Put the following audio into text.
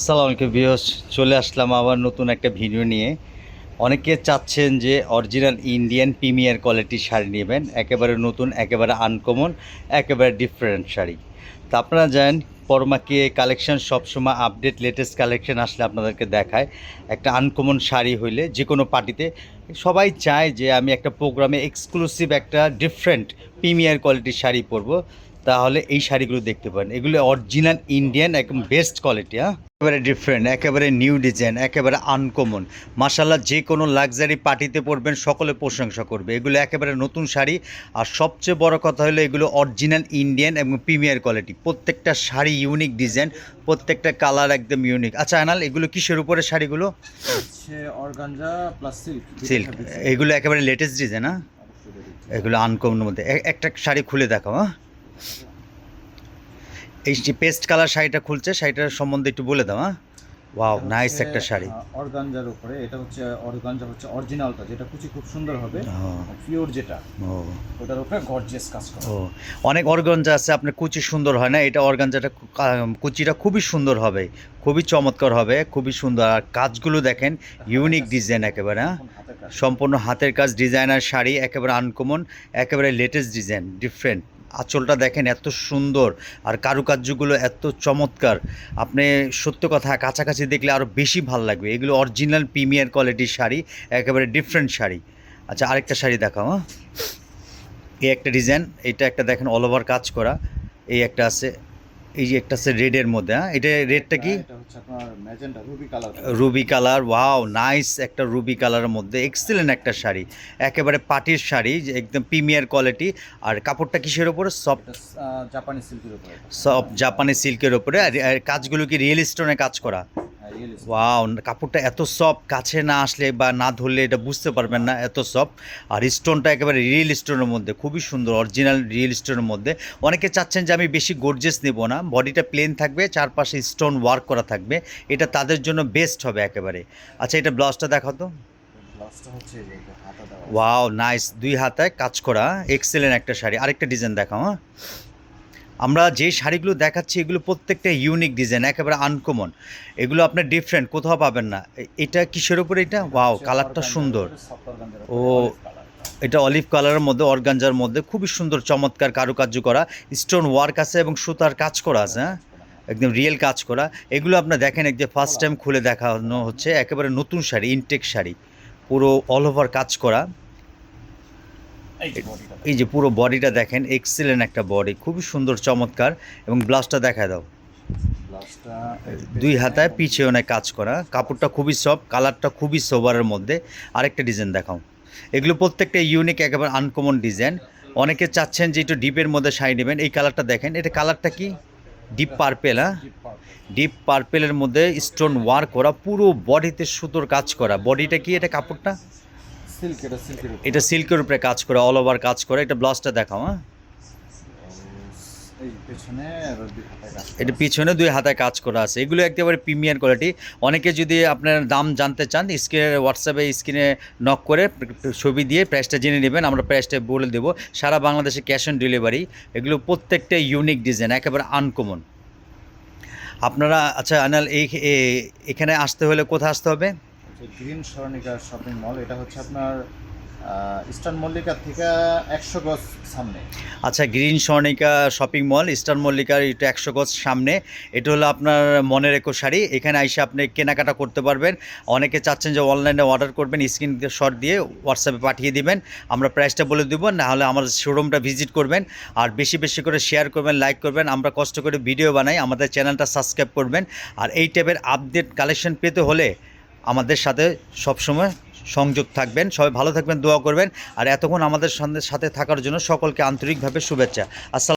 আসসালামু আলাইকুম চলে আসলাম আবার নতুন একটা ভিডিও নিয়ে। অনেকে চাচ্ছেন যে অরিজিনাল ইন্ডিয়ান প্রিমিয়ার কোয়ালিটির শাড়ি নেবেন, একেবারে নতুন, একেবারে আনকমন একেবারে ডিফারেন্ট শাড়ি। তা আপনারা জানেন, পরমাকে কালেকশন সবসময় আপডেট লেটেস্ট কালেকশন আসলে আপনাদেরকে দেখায়। একটা আনকমন শাড়ি হইলে যে কোনো পার্টিতে সবাই চায় যে আমি একটা প্রোগ্রামে এক্সক্লুসিভ একটা ডিফারেন্ট প্রিমিয়ার কোয়ালিটির শাড়ি পরবো। তাহলে এই শাড়িগুলো দেখতে পারেন। এগুলো অরিজিনাল ইন্ডিয়ান একদম বেস্ট কোয়ালিটি হ্যাঁ? একেবারে ডিফারেন্ট একেবারে নিউ ডিজাইন একেবারে আনকমন মাসাল্লাহ যে কোনো লাক্সারি পার্টিতে পরবেন সকলে প্রশংসা করবে। এগুলো একেবারে নতুন শাড়ি। আর সবচেয়ে বড় কথা হলো এগুলো অরিজিনাল ইন্ডিয়ান এবং প্রিমিয়ার কোয়ালিটি প্রত্যেকটা শাড়ি ইউনিক ডিজাইন প্রত্যেকটা কালার একদম ইউনিক আচ্ছা আনাল এগুলো কিসের উপরে শাড়িগুলো? হচ্ছে অর্গানজা প্লাস সিল্ক সিল্ক এগুলো একেবারে লেটেস্ট ডিজাইন হ্যাঁ? এগুলো আনকমনের মধ্যে। একটা শাড়ি খুলে দেখাও হ্যাঁ? এই যে পেস্ট কালার শাড়িটা খুলছে শাড়িটার সম্বন্ধে একটু বলে দাও হ্যাঁ? ওয়াও নাইস একটা শাড়ি। অর্গানজার উপরে এটা হচ্ছে অর্গানজা হচ্ছে অরিজিনালটা যেটা কুচি খুব সুন্দর হবে পিওর যেটা ও। ওটার উপরে গর্জিয়াস কাজ করা। ও অনেক অর্গানজা আছে আপনার কুচি সুন্দর হয় না এটা অর্গানজাটা কুচিটা খুবই সুন্দর হবে। খুবই চমৎকার হবে, খুবই সুন্দর। আর কাজগুলো দেখেন ইউনিক ডিজাইন একেবারে হ্যাঁ? সম্পূর্ণ হাতের কাজ ডিজাইনার শাড়ি, একেবারে আনকমন একেবারে লেটেস্ট ডিজাইন ডিফারেন্ট আঁচলটা দেখেন এত সুন্দর, আর কারুকার্যগুলো এত চমৎকার। আপনি সত্য কথা, কাছাকাছি দেখলে আরও বেশি ভালো লাগবে। এগুলো অরিজিনাল প্রিমিয়ার কোয়ালিটির শাড়ি, একেবারে ডিফারেন্ট শাড়ি। আচ্ছা আরেকটা শাড়ি দেখাও হ্যাঁ? এই একটা ডিজাইন এটা একটা দেখেন অল ওভার কাজ করা, এই একটা আছে। এই যে একটা আছে রেডের মধ্যে হ্যাঁ? এটা রেডটা কি? রুবি কালার ওয়াও নাইস একটা রুবি কালারের মধ্যে এক্সেলেন্ট একটা শাড়ি। একেবারে পাটির শাড়ি যে একদম প্রিমিয়ার কোয়ালিটি আর কাপড়টা কিসের ওপরে সফট জাপানি সিল্কের ওপরে সফট জাপানি সিল্কের ওপরে আর কাজগুলো কি রিয়েল স্টোনে কাজ করা? ওয়াও কাপড়টা এত সফট কাছে না আসলে বা না ধরলে এটা বুঝতে পারবেন না এত সফট আর স্টোনটা একেবারে রিয়েল স্টোনের মধ্যে খুবই সুন্দর অরিজিনাল রিয়েল স্টোনের মধ্যে। অনেকে চাচ্ছেন যে আমি বেশি গর্জেস নেব না বডিটা প্লেন থাকবে চারপাশে স্টোন ওয়ার্ক করা থাকবে এটা তাদের জন্য বেস্ট হবে একেবারে। আচ্ছা এটা ব্লাউজটা দেখাও তো। ওয়াও নাইস দুই হাতায় কাজ করা এক্সেলেন্ট একটা শাড়ি। আরেকটা ডিজাইন দেখাও হ্যাঁ। আমরা যে শাড়িগুলো দেখাচ্ছি এগুলো প্রত্যেকটা ইউনিক ডিজাইন একেবারে আনকমন এগুলো আপনার ডিফারেন্ট কোথাও পাবেন না। এটা কিসের উপরে এটা? ওয়াও কালারটা সুন্দর। ও। এটা অলিভ কালারের মধ্যে অর্গানজার মধ্যে খুবই সুন্দর চমৎকার কারুকার্য করা স্টোন ওয়ার্ক আছে এবং সুতার কাজ করা আছে হ্যাঁ? একদম রিয়েল কাজ করা। এগুলো আপনার দেখেন এক যে ফার্স্ট টাইম খুলে দেখানো হচ্ছে একেবারে নতুন শাড়ি ইনটেক শাড়ি। পুরো অল ওভার কাজ করা। এই যে পুরো বডিটা দেখেন এক্সেলেন্ট একটা বডি খুবই সুন্দর চমৎকার এবং ব্লাউজটা দেখা দাও। দুই হাতায় পিছিয়ে অনেক কাজ করা কাপড়টা খুবই সফট কালারটা খুবই সোবারের মধ্যে। আরেকটা ডিজাইন দেখাও। এগুলো প্রত্যেকটা ইউনিক একেবারে আনকমন ডিজাইন অনেকে চাচ্ছেন যে একটু ডিপের মধ্যে শাড়ি নেবেন। এই কালারটা দেখেন এটা কালারটা কি? ডিপ পার্পেল হ্যাঁ? ডিপ পার্পেলের মধ্যে স্টোন ওয়ার্ক করা পুরো বডিতে সুতোর কাজ করা। বডিটা কি এটা কাপড়টা? সিল্ক এটা সিল্কের উপরে। এটা সিল্কের উপরে কাজ করে অল ওভার কাজ করে। এটা ব্লাউজটা দেখাও হ্যাঁ। এটা পিছনে দুই হাতে কাজ করা আছে। এগুলো একেবারে প্রিমিয়ার কোয়ালিটি অনেকে যদি আপনার দাম জানতে চান স্ক্রিনে হোয়াটসঅ্যাপে স্ক্রিনে নক করে ছবি দিয়ে প্রাইসটা জেনে নেবেন। আমরা প্রাইসটা বলে দেবো। সারা বাংলাদেশে ক্যাশ অন ডেলিভারি এগুলো প্রত্যেকটা ইউনিক ডিজাইন একেবারে আনকমন আপনারা আচ্ছা আনাল এই এখানে আসতে হলে কোথায় আসতে হবে? গ্রিন সরণিকা শপিং মল এটা হচ্ছে আপনার ইস্টার্ন মল্লিকা থেকে একশো গজ সামনে। আচ্ছা green Swarnika shopping mall eastern মল্লিকার এটা একশো গজ সামনে। এটা হলো আপনার মনের একো শাড়ি। এখানে এসে আপনি কেনাকাটা করতে পারবেন। অনেকে চাচ্ছেন যে অনলাইনে অর্ডার করবেন স্ক্রিন শট দিয়ে হোয়াটসঅ্যাপে পাঠিয়ে দিবেন। আমরা প্রাইসটা বলে দেবো, না হলে আমার শোরুমটা ভিজিট করবেন। আর বেশি বেশি করে শেয়ার করবেন লাইক করবেন। আমরা কষ্ট করে ভিডিও বানাই, আমাদের চ্যানেলটা সাবস্ক্রাইব করবেন। আর এই টাইপের আপডেট কালেকশন পেতে হলে আমাদের সাথে সবসময় সংযোগ থাকবেন। সবাই ভালো থাকবেন, দোয়া করবেন। আর এতক্ষণ আমাদের সাথে থাকার জন্য সকলকে আন্তরিকভাবে শুভেচ্ছা। আসসালাম